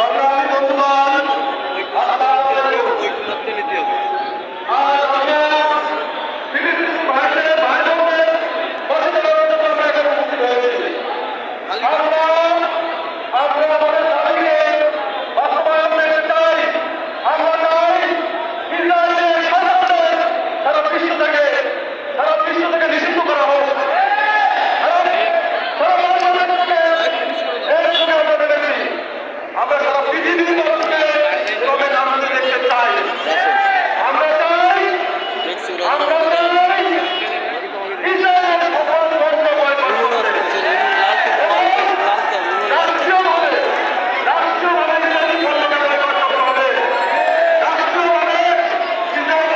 সংগ্রামী বন্ধুগণ